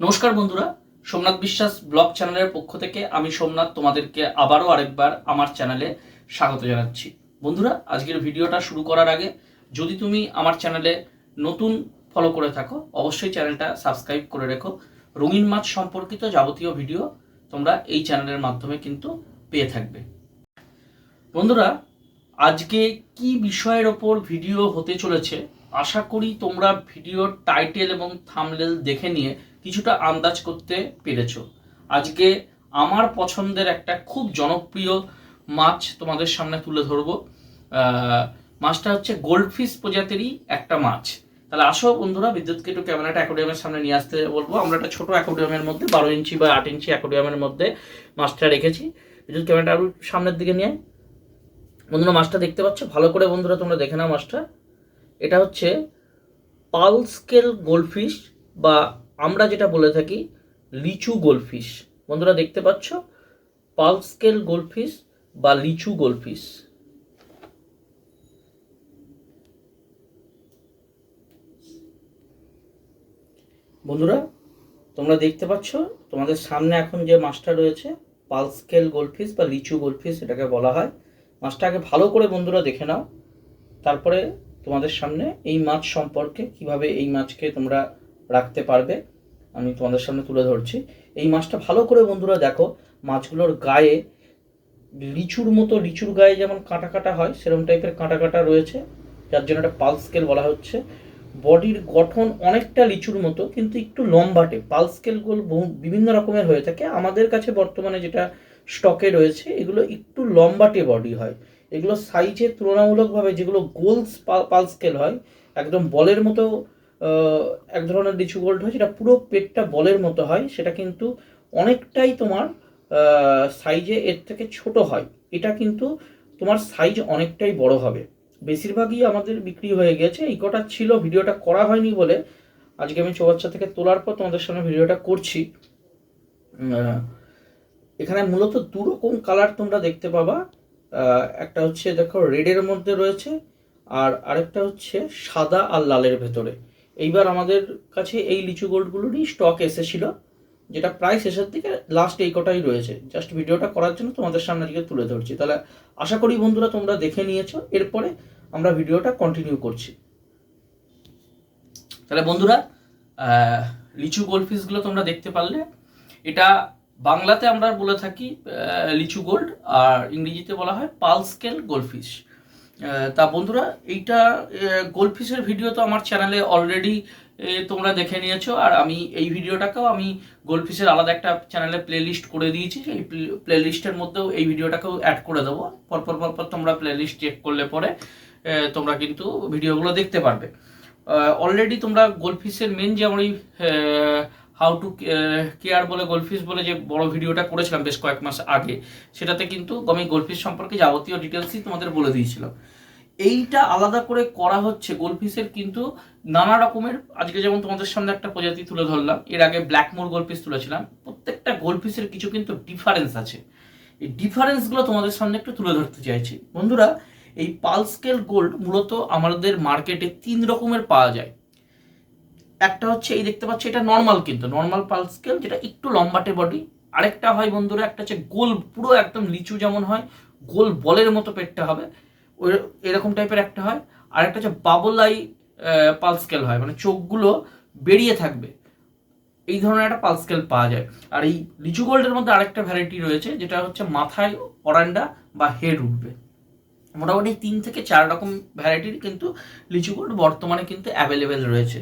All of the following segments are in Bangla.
নমস্কার বন্ধুরা, সোমনাথ বিশ্বাস ব্লগ চ্যানেলের পক্ষ থেকে আমি সোমনাথ তোমাদেরকে আবারও আরেকবার আমার চ্যানেলে স্বাগত জানাচ্ছি। বন্ধুরা, আজকের ভিডিওটা শুরু করার আগে যদি তুমি আমার চ্যানেলে নতুন ফলো করে থাকো, অবশ্যই চ্যানেলটা সাবস্ক্রাইব করে রেখো। রঙিন মাছ সম্পর্কিত যাবতীয় ভিডিও তোমরা এই চ্যানেলের মাধ্যমে কিন্তু পেয়ে থাকবে। বন্ধুরা, আজকে কি বিষয়ের ওপর ভিডিও হতে চলেছে, আশা করি তোমরা ভিডিওর টাইটেল এবং থামলেল দেখে নিয়ে কিছুটা আন্দাজ করতে পেরেছ। আজকে আমার পছন্দের একটা খুব জনপ্রিয় মাছ তোমাদের সামনে তুলে ধরবো। মাছটা হচ্ছে গোল্ডফিশ প্রজাতিরই একটা মাছ। তাহলে আসো বন্ধুরা বিদ্যুৎকে একটু ক্যামেরাটা অ্যাকোডিয়ামের সামনে নিয়ে আসতে বলব। আমরা একটা ছোটো অ্যাকোডিয়ামের মধ্যে, বারো ইঞ্চি বা আট ইঞ্চি অ্যাকোডিয়ামের মধ্যে মাছটা রেখেছি। বিদ্যুৎ ক্যামেরাটা আরও সামনের দিকে নিয়ে বন্ধুরা, মাছটা দেখতে পাচ্ছ? ভালো করে বন্ধুরা তোমরা দেখে নাও মাছটা। এটা হচ্ছে পাল স্কেল গোল্ডফিশ বা আমরা যেটা বলে থাকি, লিচু গোলফিশ। বন্ধুরা দেখতে পাচ্ছ? পাল স্কেল গোল্ডফিশ বা লিচু গোলফিশ। বন্ধুরা, তোমরা দেখতে পাচ্ছ? তোমাদের সামনে এখন যে মাছটা রয়েছে, পাল স্কেল গোল্ডফিশ বা লিচু গোল্ডফিশ এটাকে বলা হয়। মাছটা আগে ভালো করে বন্ধুরা দেখে নাও। তারপরে তোমাদের সামনে এই মাছ সম্পর্কে, কীভাবে এই মাছকে তোমরা রাখতে পারবে। আমি তোমাদের সামনে তুলে ধরছি। এই মাছটা ভালো করে বন্ধুরা দেখো, মাছগুলোর গায়ে লিচুর মতো, লিচুর গায়ে যেমন কাঁটা কাটা হয়, সেরকম টাইপের কাঁটা কাটা রয়েছে। যার জন্য একটা পাল স্কেল বলা হচ্ছে। বডির গঠন অনেকটা লিচুর মতো, কিন্তু একটু লম্বাটে। পাল স্কেলগুলো বিভিন্ন রকমের হয়ে থাকে। আমাদের কাছে বর্তমানে যেটা স্টকে রয়েছে, এগুলো একটু লম্বাটে বডি হয়। এগুলো সাইজে তুলনামূলকভাবে যেগুলো গোলস পাল স্কেল হয়, একদম বলের মতো এক ধরনের লিচু গোল্ড হয়, যেটা পুরো পেটটা বলের মতো হয়, সেটা কিন্তু অনেকটাই তোমার সাইজে এর থেকে ছোট হয়। এটা কিন্তু তোমার সাইজ অনেকটাই বড় হবে। বেশিরভাগই আমাদের বিক্রি হয়ে গেছে। এই কটা ছিল, ভিডিওটা করা হয়নি বলে। আজকে আমি চৌবাচ্চা থেকে তোলার পর তোমাদের সামনে ভিডিওটা করছি। এখানে মূলত দু রকম কালার তোমরা দেখতে পাবা। একটা হচ্ছে দেখো রেডের মধ্যে রয়েছে, আর আরেকটা হচ্ছে সাদা আর লালের ভেতরে। এইবার আমাদের কাছে এই লিচু গোল্ডগুলোরই স্টক এসেছিল, যেটা প্রায় শেষের দিকে লাস্ট এই কটাই রয়েছে। জাস্ট ভিডিওটা করার জন্য তোমাদের সামনে দিকে তুলে ধরছি। তাহলে আশা করি বন্ধুরা তোমরা দেখে নিয়েছো, এরপরে আমরা ভিডিওটা কন্টিনিউ করছি। তাহলে বন্ধুরা লিচু গোল্ডফিশগুলো তোমরা দেখতে পারলে, এটা বাংলাতে আমরা বলে থাকি লিচু গোল্ড আর ইংরেজিতে বলা হয় পাল স্কেল গোল্ডফিশ তা বন্ধুরা, এইটা গোল্ডফিশের ভিডিও তো আমার চ্যানেলে অলরেডি তোমরা দেখে নিয়েছো। আর আমি এই ভিডিওটাকেও আমি গোল্ডফিশের আলাদা একটা চ্যানেলে প্লে লিস্ট করে দিয়েছি। সেই প্লে লিস্টের মধ্যেও এই ভিডিওটাকেও অ্যাড করে দেবো। পরপর পরপর তোমরা প্লে লিস্ট চেক করলে পরে তোমরা কিন্তু ভিডিওগুলো দেখতে পারবে। অলরেডি তোমরা গোল্ডফিশের মেন যে আমার হাউ টু কেয়ার বলে গোল্ডফিশ বলে যে বড় ভিডিওটা করেছিলাম বেশ কয়েক মাস আগে, সেটাতে কিন্তু আমি গোল্ডফিশ সম্পর্কে যাবতীয় ডিটেলসই তোমাদের বলে দিয়েছিলাম। এইটা আলাদা করে করা হচ্ছে গোল্ডফিশের কিন্তু নানা রকমের, আজকে যেমন তোমাদের সামনে একটা প্রজাতি তুলে ধরলাম, এর আগে ব্ল্যাকমোর গোল্ডফিশ তুলেছিলাম, প্রত্যেকটা গোল্ডফিশের কিছু কিন্তু ডিফারেন্স আছে। এই ডিফারেন্সগুলো তোমাদের সামনে একটু তুলে ধরতে চাইছি। বন্ধুরা, এই পালস্কেল গোল্ড মূলত আমাদের মার্কেটে তিন রকমের পাওয়া যায়। একটা হচ্ছে, এই দেখতে পাচ্ছ, এটা নর্মাল কিন্তু নর্মাল পালস্কেল যেটা একটু লম্বাটে বডি আরেকটা হয় বন্ধুরা, একটা হচ্ছে গোল, পুরো একদম লিচু যেমন হয়, গোল বলের মতো পেটটা হবে, ওই, এরকম টাইপের একটা হয় আর একটা হচ্ছে বাবলাই পালস্কেল হয় মানে চোখগুলো বেরিয়ে থাকবে, এই ধরনের একটা পালস্কেল পাওয়া যায়, আর এই লিচু গোল্ডের মধ্যে আরেকটা ভ্যারাইটি রয়েছে, যেটা হচ্ছে মাথায় অরান্ডা বা হেড উঠবে, মোটামুটি তিন থেকে চার রকম ভ্যারাইটির কিন্তু লিচু গোল্ড বর্তমানে কিন্তু অ্যাভেলেবেল রয়েছে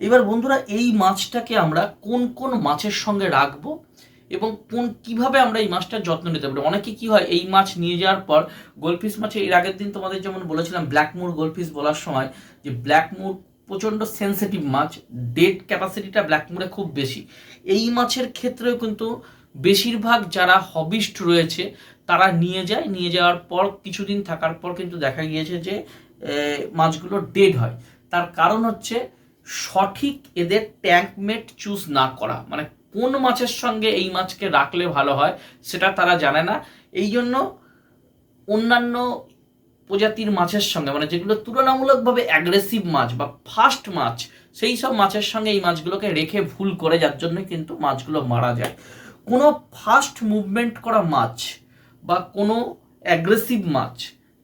এবার বন্ধুরা, এই মাছটাকে আমরা কোন কোন মাছের সঙ্গে রাখব এবং কোন কীভাবে আমরা এই মাছটার যত্ন নিতে পারি? অনেকে কি হয়, এই মাছ নিয়ে যাওয়ার পর গোলফিশ মাছে, এর আগের দিন তোমাদের যেমন বলেছিলাম ব্ল্যাকমুর গোলফিশ বলার সময় যে ব্ল্যাকমুর প্রচণ্ড সেন্সিটিভ মাছ ডেট ক্যাপাসিটিটা ব্ল্যাকমুরে খুব বেশি। এই মাছের ক্ষেত্রেও কিন্তু বেশিরভাগ যারা হবিস্ট রয়েছে, তারা নিয়ে যায়। নিয়ে যাওয়ার পর, কিছুদিন থাকার পর কিন্তু দেখা গিয়েছে যে মাছগুলো ডেড হয়। তার কারণ হচ্ছে সঠিক এদের ট্যাঙ্কমেট চুজ না করা। মানে কোন মাছের সঙ্গে এই মাছকে রাখলে ভালো হয় সেটা তারা জানে না। এই জন্য অন্যান্য প্রজাতির মাছের সঙ্গে মানে যেগুলো তুলনামূলকভাবে অ্যাগ্রেসিভ মাছ বা ফাস্ট মাছ, সেই সব মাছের সঙ্গে এই মাছগুলোকে রেখে ভুল করে, যার জন্য কিন্তু মাছগুলো মারা যায়। কোনো ফাস্ট মুভমেন্ট করা মাছ বা কোনো অ্যাগ্রেসিভ মাছ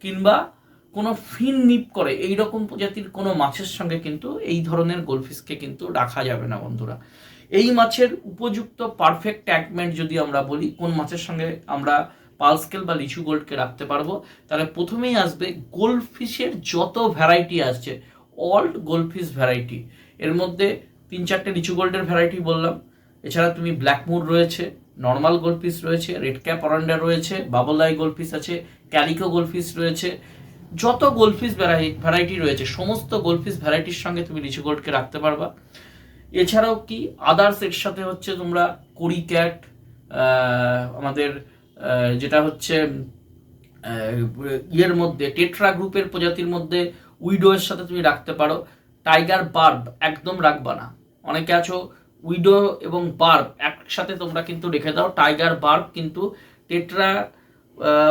কিংবা কোনো ফিন নিপ করে এই রকম প্রজাতির কোনো মাছের সঙ্গে কিন্তু এই ধরনের গোলফিশকে কিন্তু রাখা যাবে না বন্ধুরা। এই মাছের উপযুক্ত পারফেক্ট ট্যাগমেন্ট যদি আমরা বলি, কোন মাছের সঙ্গে আমরা পালস্কেল বা লিচু গোল্ডকে রাখতে পারব, তাহলে প্রথমেই আসবে গোল্ডফিশের যত ভ্যারাইটি আসছে অল গোল্ডফিশ ভ্যারাইটি এর মধ্যে তিন চারটে লিচু গোল্ডের ভ্যারাইটি বললাম। এছাড়া তুমি ব্ল্যাকমুর রয়েছে নর্মাল গোল্ডফিশ রয়েছে রেড ক্যাপ অরান্ডা রয়েছে বাবলাই গোল্ডফিশ আছে ক্যালিকো গোল্ডফিশ রয়েছে। যত গোল্ডফিশ ভ্যারাইটি রয়েছে, সমস্ত গোল্ডফিশ ভ্যারাইটির সঙ্গে তুমি লিচু গোল্ডকে রাখতে পারবা। এছাড়াও কি আদার্স এর সাথে হচ্ছে তোমরা করি ক্যাট আমাদের যেটা হচ্ছে ইয়ের মধ্যে টেট্রা গ্রুপের প্রজাতির মধ্যে উইডো এর সাথে তুমি রাখতে পারো। টাইগার বার্ব একদম রাখবা না। অনেকে আছো উইডো এবং বার্ব একসাথে তোমরা কিন্তু রেখে দাও। টাইগার বার্ব কিন্তু টেট্রা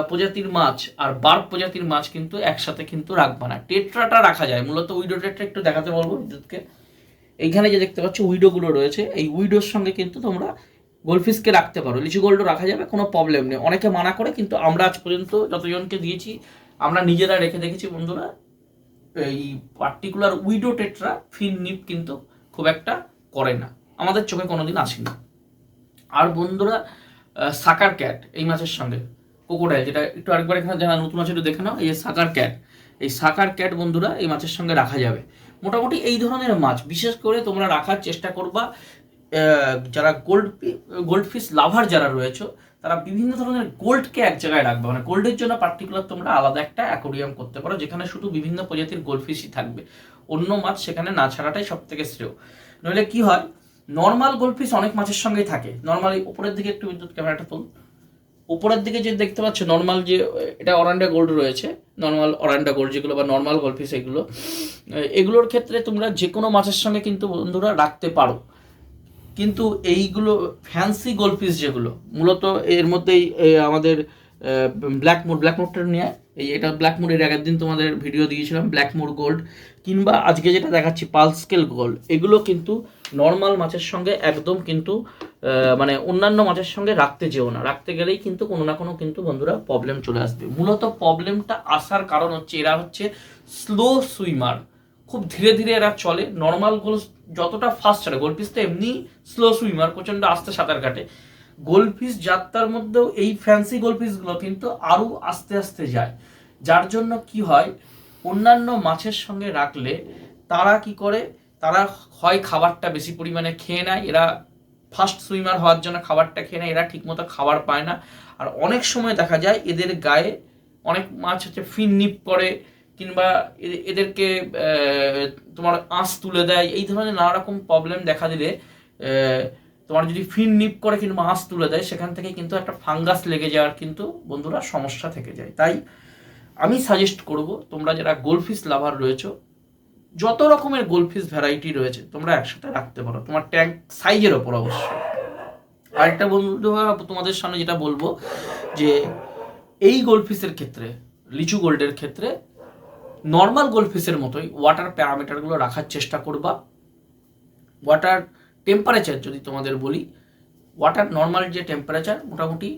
প্রজাতির মাছ আর বার্ব প্রজাতির মাছ কিন্তু একসাথে কিন্তু রাখবা না। টেট্রাটা রাখা যায়, মূলত উইডো টেট্রা একটু দেখাতে বলব বিদ্যুৎকে এইখানে যে দেখতে পাচ্ছ উইডোগুলো রয়েছে, এই উইডোর সঙ্গে কিন্তু তোমরা গোল্ডফিশকে রাখতে পারো। লিচু গোল্ডও রাখা যাবে, কোনো প্রবলেম নেই। অনেকে মানা করে, কিন্তু আমরা আজ পর্যন্ত যতজনকে দিয়েছি, আমরা নিজেরা রেখে দেখেছি বন্ধুরা, এই particular widow tetra fin nip কিন্তু খুব একটা করে না। আমাদের চোখে কোনোদিন আসেনি আর বন্ধুরা সাকার ক্যাট এই মাছের সঙ্গে কোকোডাইল যেটা একটু আরেকবার এখানে যারা নতুন আছে একটু দেখে নাও, এই যে সাকার ক্যাট এই সাকার ক্যাট বন্ধুরা এই মাছের সঙ্গে রাখা যাবে। মোটামুটি এই ধরনের মাছ, বিশেষ করে তোমরা রাখার চেষ্টা করবা যারা গোল্ড গোল্ড ফিশ লাভার যারা রয়েছে, তারা বিভিন্ন ধরনের গোল্ডকে এক জায়গায় রাখবে। মানে গোল্ডের জন্য পার্টিকুলার তোমরা আলাদা একটা অ্যাকোরিয়াম করতে পারো, যেখানে শুধু বিভিন্ন প্রজাতির গোল্ডফিশই থাকবে। অন্য মাছ সেখানে না ছাড়াটাই সব থেকে শ্রেয়। নইলে কি হয় নর্মাল গোল্ডফিশ অনেক মাছের সঙ্গেই থাকে। নর্মালি উপরের দিকে একটু বিদ্যুৎ ক্যামেরাটা তুল। উপরের দিকে যে দেখতে পাচ্ছ নর্মাল যে, এটা অরান্ডা গোল্ড রয়েছে নর্মাল অরান্ডা গোল্ড যেগুলো বা নর্মাল গোল্ডফিশ এগুলো, এগুলোর ক্ষেত্রে তোমরা যে কোনো মাছের সঙ্গে কিন্তু বন্ধুরা রাখতে পারো। কিন্তু এইগুলো ফ্যান্সি গোল্ডফিশ যেগুলো, মূলত এর মধ্যেই আমাদের ব্ল্যাক মুড ব্ল্যাক মুডটা নিয়ে, এই এটা ব্ল্যাক মুডের আগের দিন তোমাদের ভিডিও দিয়েছিলাম ব্ল্যাক মুড গোল্ড কিংবা আজকে যেটা দেখাচ্ছি পালস্কেল গোল্ড এগুলো কিন্তু নর্মাল মাছের সঙ্গে একদম কিন্তু মানে অন্যান্য মাছের সঙ্গে রাখতে যেও না। রাখতে গেলেই কিন্তু কোনো না কোনো কিন্তু বন্ধুরা প্রবলেম চলে আসবে। মূলত প্রবলেমটা আসার কারণ হচ্ছে, এরা হচ্ছে স্লো সুইমার খুব ধীরে ধীরে এরা চলে। নর্মাল গোল যতটা ফাস্ট চলে গোলফিস তো এমনি স্লো সুইমার প্রচণ্ড আস্তে সাঁতার কাটে। গোলফিস যাত্রার মধ্যেও এই ফ্যান্সি গোলফিসগুলো কিন্তু আরও আস্তে আস্তে যায়। যার জন্য কি হয়, অন্যান্য মাছের সঙ্গে রাখলে তারা কি করে, তারা হয় খাবারটা বেশি পরিমাণে খেয়ে নেয়। এরা ফাস্ট সুইমার হওয়ার জন্য খাবারটা খেয়ে নেয়, এরা ঠিকমতো খাবার পায় না। আর অনেক সময় দেখা যায় এদের গায়ে অনেক মাছ হচ্ছে ফিন নিপ করে, কিংবা এদেরকে তোমার আঁশ তুলে দেয়, এই ধরনের নানা রকম প্রবলেম দেখা দিলে তোমার যদি ফিন নিপ করে কিংবা আঁশ তুলে দেয়, সেখান থেকে কিন্তু একটা ফাঙ্গাস লেগে যাওয়ার কিন্তু বন্ধুরা সমস্যা থেকে যায়। তাই আমি সাজেস্ট করব, তোমরা যারা গোলফিশ লাভার রয়েছো যত রকমের গোলফিশ ভ্যারাইটি রয়েছে, তোমরা একসাথে রাখতে পারো। তোমার ট্যাঙ্ক সাইজের ওপর অবশ্যই। আরেকটা বন্ধু তোমাদের সামনে যেটা বলব, যে এই গোলফিশের ক্ষেত্রে, লিচু গোল্ডের ক্ষেত্রে নর্মাল গোলফিশের মতোই ওয়াটার প্যারামিটারগুলো রাখার চেষ্টা করবা। ওয়াটার টেম্পারেচার যদি তোমাদের বলি ওয়াটার নর্মাল যে টেম্পারেচার মোটামুটি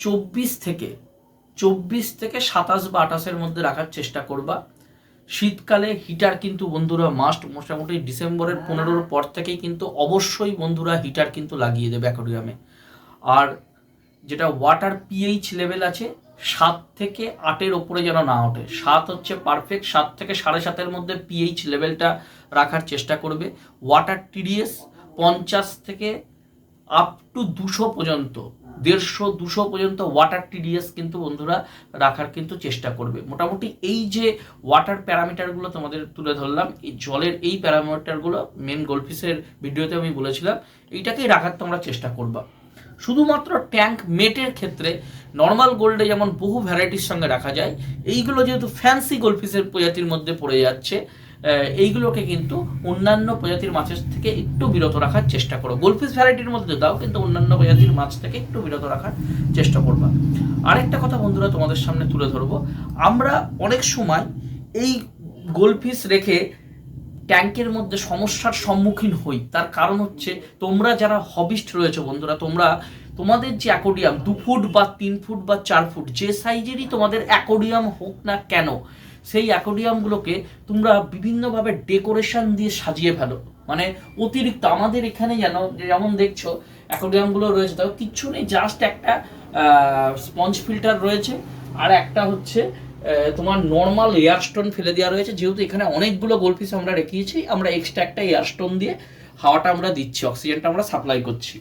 চব্বিশ থেকে চব্বিশ থেকে সাতাশ বা আঠাশের মধ্যে রাখার চেষ্টা করবা। শীতকালে হিটার কিন্তু বন্ধুরা মাস্ট মোটামুটি ডিসেম্বরের পনেরোর পর থেকেই কিন্তু অবশ্যই বন্ধুরা হিটার কিন্তু লাগিয়ে দেবে অ্যাকোরিয়ামে আর যেটা ওয়াটার পিএইচ লেভেল আছে সাত থেকে আটের ওপরে যেন না ওঠে। সাত হচ্ছে পারফেক্ট সাত থেকে সাড়ে সাতের মধ্যে পিএইচ লেভেলটা রাখার চেষ্টা করবে। ওয়াটার টিডিএস পঞ্চাশ থেকে আপ টু দুশো পর্যন্ত দেড়শো, দুশো পর্যন্ত ওয়াটার টিডিএস কিন্তু বন্ধুরা রাখার কিন্তু চেষ্টা করবে। মোটামুটি এই যে ওয়াটার প্যারামিটারগুলো তোমাদের তুলে ধরলাম, এই জলের এই প্যারামিটারগুলো মেন গোলফিসের ভিডিওতে আমি বলেছিলাম, এইটাকেই রাখার তোমরা চেষ্টা করবা। শুধুমাত্র ট্যাঙ্ক মেটের ক্ষেত্রে নর্মাল গোল্ডে যেমন বহু ভ্যারাইটির সঙ্গে রাখা যায়, এইগুলো যেহেতু ফ্যান্সি গোলফিসের প্রজাতির মধ্যে পড়ে যাচ্ছে এইগুলোকে কিন্তু অন্যান্য প্রজাতির মাছের থেকে একটু বিরত রাখার চেষ্টা করো। গোলফিস ভ্যারাইটির মধ্যে দাও, কিন্তু অন্যান্য প্রজাতির মাছ থেকে একটু বিরত রাখার চেষ্টা করবা। আরেকটা কথা বন্ধুরা, তোমাদের সামনে তুলে ধরবো। আমরা অনেক সময় এই গোলফিস রেখে ট্যাঙ্কের মধ্যে সমস্যার সম্মুখীন হই। তার কারণ হচ্ছে, তোমরা যারা হবিস্ট রয়েছে বন্ধুরা, তোমরা, তোমাদের যে অ্যাকোডিয়াম দু ফুট বা তিন ফুট বা চার ফুট, যে সাইজেরই তোমাদের অ্যাকোডিয়াম হোক না কেন সেই অ্যাকোডিয়ামগুলোকে তোমরা বিভিন্নভাবে ডেকোরেশন দিয়ে সাজিয়ে ফেলো। মানে অতিরিক্ত আমাদের এখানে যেন, যেমন দেখছ, অ্যাকোডিয়ামগুলো রয়েছে। তাও কিচ্ছু নেই জাস্ট একটা স্পঞ্জ ফিল্টার রয়েছে। আর একটা হচ্ছে তোমার নর্মাল এয়ারস্টোন ফেলে দেওয়া রয়েছে। যেহেতু এখানে অনেকগুলো গোলপিস আমরা রেখেছি, আমরা এক্সট্রা একটা এয়ারস্টোন দিয়ে হাওয়াটা আমরা দিচ্ছি অক্সিজেনটা আমরা সাপ্লাই করছি।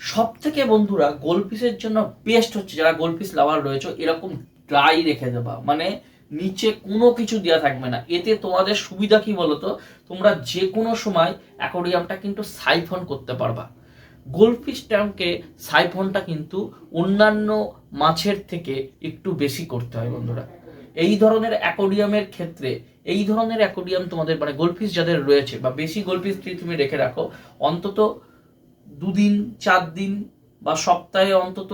সব থেকে বন্ধুরা গোলপিসের জন্য বেস্ট হচ্ছে, যারা গোলপিস লাভার রয়েছে, এরকম ড্রাই রেখে দেবা। মানে নিচে কোনো কিছু দেওয়া থাকবে না। এতে তোমাদের সুবিধা কি বলতো? তোমরা যে কোনো সময় অ্যাকোরিয়ামটা কিন্তু সাইফন করতে পারবা। গোলফিশ ট্যাঙ্কে সাইফনটা কিন্তু অন্যান্য মাছের থেকে একটু বেশি করতে হয় বন্ধুরা। এই ধরনের অ্যাকোরিয়ামের ক্ষেত্রে, এই ধরনের অ্যাকোরিয়াম তোমাদের মানে গোলফিশ যাদের রয়েছে, বা বেশি গোলফিশ যদি তুমি রেখে রাখো, অন্তত দুদিন চার দিন বা সপ্তাহে অন্তত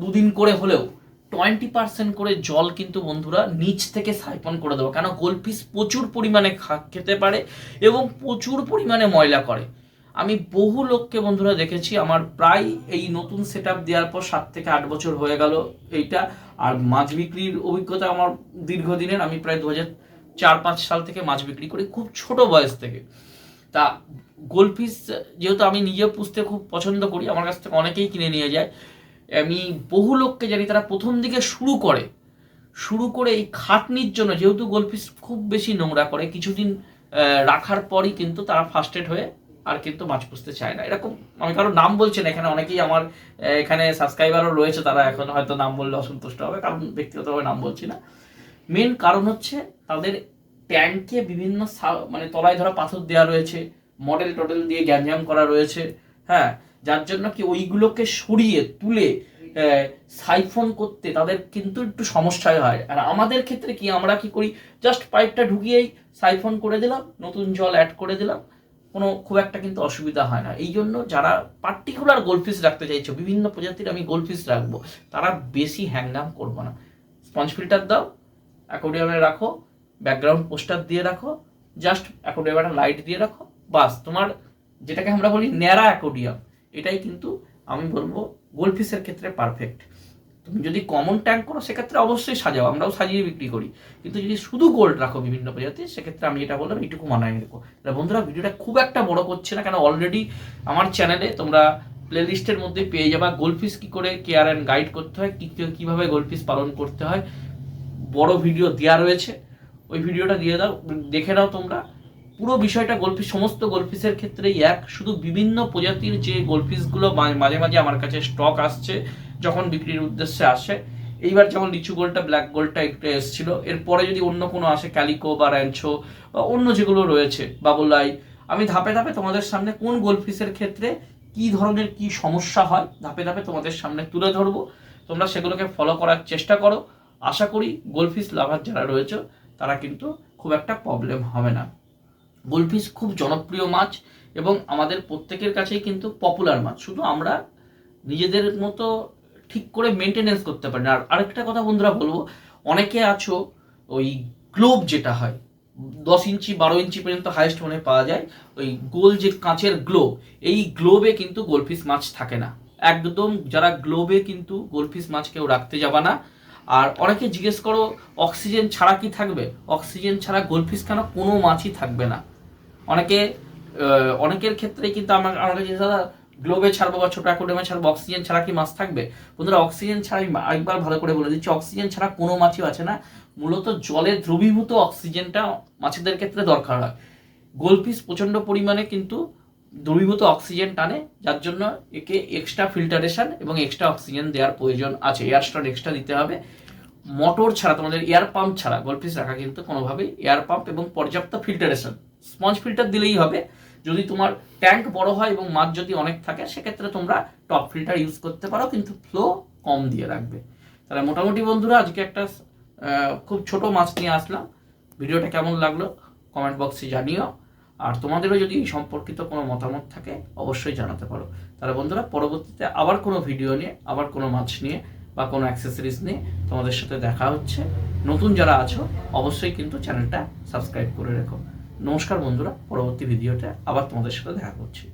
দুদিন করে হলেও টোয়েন্টি পার্সেন্ট করে জল কিন্তু বন্ধুরা নিচ থেকে সাইপন করে দেবো। কেন? গোলফিশ প্রচুর পরিমাণে খেতে পারে এবং প্রচুর পরিমাণে ময়লা করে। আমি বহু লোককে বন্ধুরা দেখেছি, আমার প্রায় এই নতুন সেট আপ দেওয়ার পর সাত থেকে আট বছর হয়ে গেল এইটা। আর মাছ বিক্রির অভিজ্ঞতা আমার দীর্ঘদিনের। আমি প্রায় দু হাজার চার পাঁচ সাল থেকে মাছ বিক্রি করি, খুব ছোট বয়স থেকে। তা গোলফিশ যেহেতু আমি নিজে পুষতে খুব পছন্দ করি, আমার কাছ থেকে অনেকেই কিনে নিয়ে যায়। আমি বহু লোককে জানি তারা প্রথম দিকে শুরু করে শুরু করে এই খাটনির জন্য, যেহেতু গোলফিশ খুব বেশি নোংরা করে, কিছুদিন রাখার পরই কিন্তু তারা ফার্স্টেড হয়ে আর কিন্তু মাছ পুষতে চায় না। এরকম আমি কারও নাম বলছি না, এখানে অনেকেই আমার এখানে সাবস্ক্রাইবারও রয়েছে, তারা এখন হয়তো নাম বললে অসন্তুষ্ট হবে, কারণ ব্যক্তিগতভাবে নাম বলছি না। মেন কারণ হচ্ছে তাদের ট্যাঙ্কে বিভিন্ন মানে তলায় ধরা পাথর দেওয়া রয়েছে মডেল টডেল দিয়ে গ্যাঞ্জাম করা রয়েছে হ্যাঁ যার জন্য কি ওইগুলোকে সরিয়ে তুলে সাইফন করতে তাদের কিন্তু একটু সমস্যায় হয়। আর আমাদের ক্ষেত্রে কি আমরা কি করি? জাস্ট পাইপটা ঢুকিয়েই সাইফন করে দিলাম, নতুন জল অ্যাড করে দিলাম, কোনো খুব একটা কিন্তু অসুবিধা হয় না। এই জন্য যারা পার্টিকুলার গোলফিস রাখতে চাইছো, বিভিন্ন প্রজাতির আমি গোলফিস রাখব, তারা বেশি হ্যাংনাম করব না। স্পঞ্জ ফিল্টার দাও অ্যাকোডিয়ামে রাখো ব্যাকগ্রাউন্ড পোস্টার দিয়ে রাখো জাস্ট অ্যাকোডিয়ামে একটা লাইট দিয়ে রাখো, বাস। তোমার যেটাকে আমরা বলি ন্যাড়া অ্যাকোডিয়াম এটাই কিন্তু আমি বলব গোলফিসের ক্ষেত্রে পারফেক্ট তুমি যদি কমন ট্যাঙ্ক করো, সেক্ষেত্রে অবশ্যই সাজাও, আমরাও সাজিয়ে বিক্রি করি। কিন্তু যদি শুধু গোল্ড রাখো বিভিন্ন প্রজাতির, সেক্ষেত্রে আমি যেটা বললাম, এইটুকু মানায় রেখো। তাহলে বন্ধুরা, ভিডিওটা খুব একটা বড় করছে না, কেন অলরেডি আমার চ্যানেলে তোমরা প্লে লিস্টের মধ্যে পেয়ে যাবা গোলফিস কী করে কেয়ার অ্যান্ড গাইড করতে হয়, কি কীভাবে গোলফিস পালন করতে হয়। বড় ভিডিও দেওয়া রয়েছে। ওই ভিডিওটা দিয়ে দাও, দেখে নাও তোমরা। পুরো বিষয়টা গোলফিস, সমস্ত গোলফিসের ক্ষেত্রেই এক। শুধু বিভিন্ন প্রজাতির যে গোলফিসগুলো মা- মাঝে মাঝে আমার কাছে স্টক আসছে, যখন বিক্রির উদ্দেশ্যে আসে। এইবার যেমন লিচু গোলটা ব্ল্যাক গোলটা একটু এসেছিল, এরপরে যদি অন্য কোনো আসে ক্যালিকো বা র্যাঞ্চো বা অন্য যেগুলো রয়েছে বাবুলাই আমি ধাপে ধাপে তোমাদের সামনে কোন গোলফিসের ক্ষেত্রে কি ধরনের কি সমস্যা হয়, ধাপে ধাপে তোমাদের সামনে তুলে ধরবো। তোমরা সেগুলোকে ফলো করার চেষ্টা করো। আশা করি গোলফিস লাভার যারা রয়েছে, তারা কিন্তু খুব একটা প্রবলেম হবে না। গোলফিশ খুব জনপ্রিয় মাছ এবং আমাদের প্রত্যেকের কাছেই কিন্তু পপুলার মাছ। শুধু আমরা নিজেদের মতো ঠিক করে মেনটেনেন্স করতে পারি না। আর আরেকটা কথা বন্ধুরা বলব, অনেকে আছো ওই গ্লোব যেটা হয়, দশ ইঞ্চি বারো ইঞ্চি পর্যন্ত হাইস্ট মনে পাওয়া যায়, ওই গোল যে কাঁচের গ্লোব এই গ্লোবে কিন্তু গোলফিশ মাছ থাকে না। একদম যারা গ্লোবে কিন্তু গোলফিশ মাছ কেউ রাখতে যাবা না। আর অনেকে জিজ্ঞেস করো অক্সিজেন ছাড়া কি থাকবে? অক্সিজেন ছাড়া গোলফিশ কেন কোনো মাছই থাকবে না? অনেকে অনেকের ক্ষেত্রে কিন্তু আমার আমার কাছে দাদা গ্লোবে ছাড়বো বা ছোট অ্যাকোডেমে ছাড়বো অক্সিজেন ছাড়া কি মাছ থাকবে? বন্ধুরা অক্সিজেন ছাড়া আমি আরেকবার ভালো করে বলে দিচ্ছি অক্সিজেন ছাড়া কোনো মাছই আছে না। মূলত জলে দ্রবীভূত অক্সিজেনটা মাছেদের ক্ষেত্রে দরকার হয়। গোলফিশ প্রচণ্ড পরিমাণে কিন্তু দ্রবীভূত অক্সিজেন টানে, যার জন্য একে এক্সট্রা ফিল্টারেশন এবং এক্সট্রা অক্সিজেন দেওয়ার প্রয়োজন আছে। এয়ার স্টন এক্সট্রা দিতে হবে। মোটর ছাড়া, তোমাদের এয়ার পাম্প ছাড়া গোলফিশ রাখা কিন্তু কোনোভাবেই এয়ার পাম্প এবং পর্যাপ্ত ফিল্টারেশন স্পঞ্জ ফিল্টার দিলেই হবে। যদি তোমার ট্যাঙ্ক বড় হয় এবং মাছ যদি অনেক থাকে, সেক্ষেত্রে তোমরা টপ ফিল্টার ইউজ করতে পারো, কিন্তু ফ্লো কম দিয়ে রাখবে। তাহলে মোটামুটি বন্ধুরা, আজকে একটা খুব ছোট মাছ নিয়ে আসলাম। ভিডিওটা কেমন লাগল কমেন্ট বক্সে জানিও। আর তোমাদেরও যদি এই সম্পর্কিত কোনো মতামত থাকে, অবশ্যই জানাতে পারো। তাহলে বন্ধুরা, পরবর্তীতে আবার কোনো ভিডিও নিয়ে, আবার কোনো মাছ নিয়ে বা কোনো অ্যাক্সেসরিজ নিয়ে তোমাদের সাথে দেখা হচ্ছে। নতুন যারা আছো, অবশ্যই কিন্তু চ্যানেলটা সাবস্ক্রাইব করে রেখো। নমস্কার বন্ধুরা পরবর্তী ভিডিওতে আবার তোমাদের সাথে দেখা করছি।